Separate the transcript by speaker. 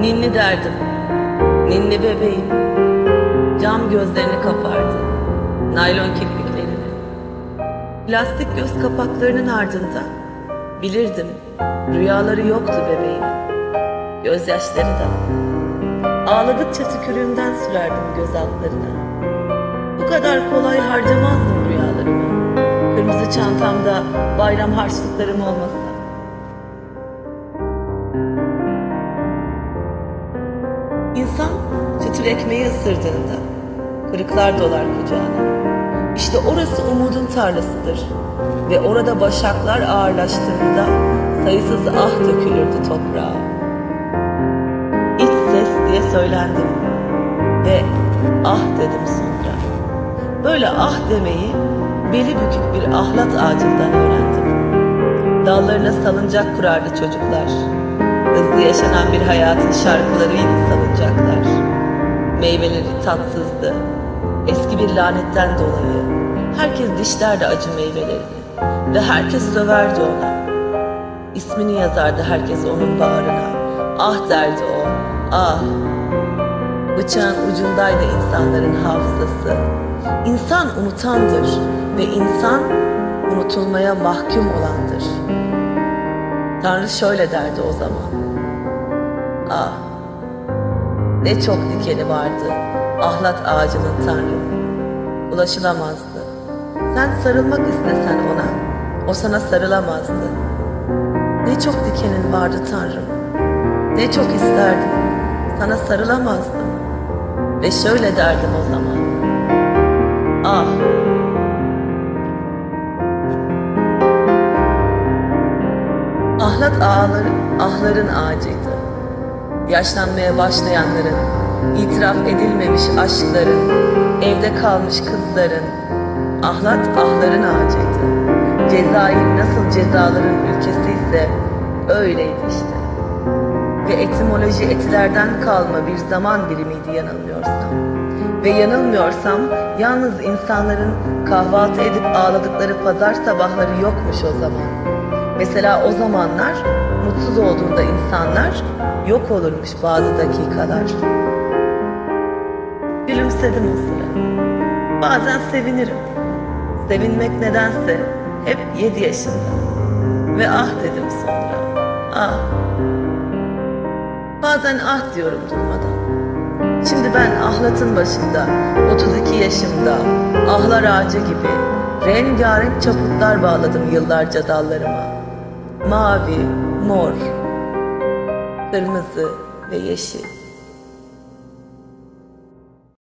Speaker 1: Ninni derdim, ninni bebeğim. Cam gözlerini kapardı, naylon kirpiklerini. Plastik göz kapaklarının ardında bilirdim rüyaları yoktu bebeğimin. Gözyaşları da. Ağladıkça tükürüğümden sürerdim göz altlarına. Bu kadar kolay harcamazdım rüyalarımı. Kırmızı çantamda bayram harçlıklarım olmasa. Çıtır ekmeği ısırdığında kırıklar dolar kucağına. İşte orası umudun tarlasıdır. Ve orada başaklar ağırlaştığında sayısız ah dökülürdü toprağa. İç ses diye söylendim ve ah dedim sonra. Böyle ah demeyi beli bükük bir ahlat ağacından öğrendim. Dallarına salıncak kurardı çocuklar. Hızlı yaşanan bir hayatın şarkılarıydı salıncaklar. Meyveleri tatsızdı. Eski bir lanetten dolayı. Herkes dişlerdi acı meyvelerini. Ve herkes söverdi ona. İsmini yazardı herkes onun bağrına. Ah derdi o, ah. Bıçağın ucundaydı insanların hafızası. İnsan unutandır ve insan unutulmaya mahkum olandır. Tanrı şöyle derdi o zaman. Ah, ne çok dikeni vardı ahlat ağacının Tanrı. Ulaşılamazdı. Sen sarılmak istesen ona, o sana sarılamazdı. Ne çok dikenin vardı Tanrım. Ne çok isterdim, sana sarılamazdım. Ve şöyle derdim o zaman. Ah, Ahlat ağları, ahların ağacıydı. Yaşlanmaya başlayanların, itiraf edilmemiş aşkların, evde kalmış kızların, ahlat ahların ağacıydı. Cezayir nasıl cezaların ülkesi ise öyleydi işte. Ve etimoloji etilerden kalma bir zaman birimiydi yanılmıyorsam. Ve yanılmıyorsam yalnız insanların kahvaltı edip ağladıkları pazar sabahları yokmuş o zaman. Mesela o zamanlar mutsuz olduğunda insanlar yok olurmuş bazı dakikalar. Gülümsedim o sıra. Bazen sevinirim. Sevinmek nedense hep yedi yaşında. Ve ah dedim sonra. Ah. Bazen ah diyorum durmadan. Şimdi ben ahlatın başında, 32 yaşımda, ahlar ağacı gibi rengarenk çaputlar bağladım yıllarca dallarıma. Mavi, mor, kırmızı ve yeşil.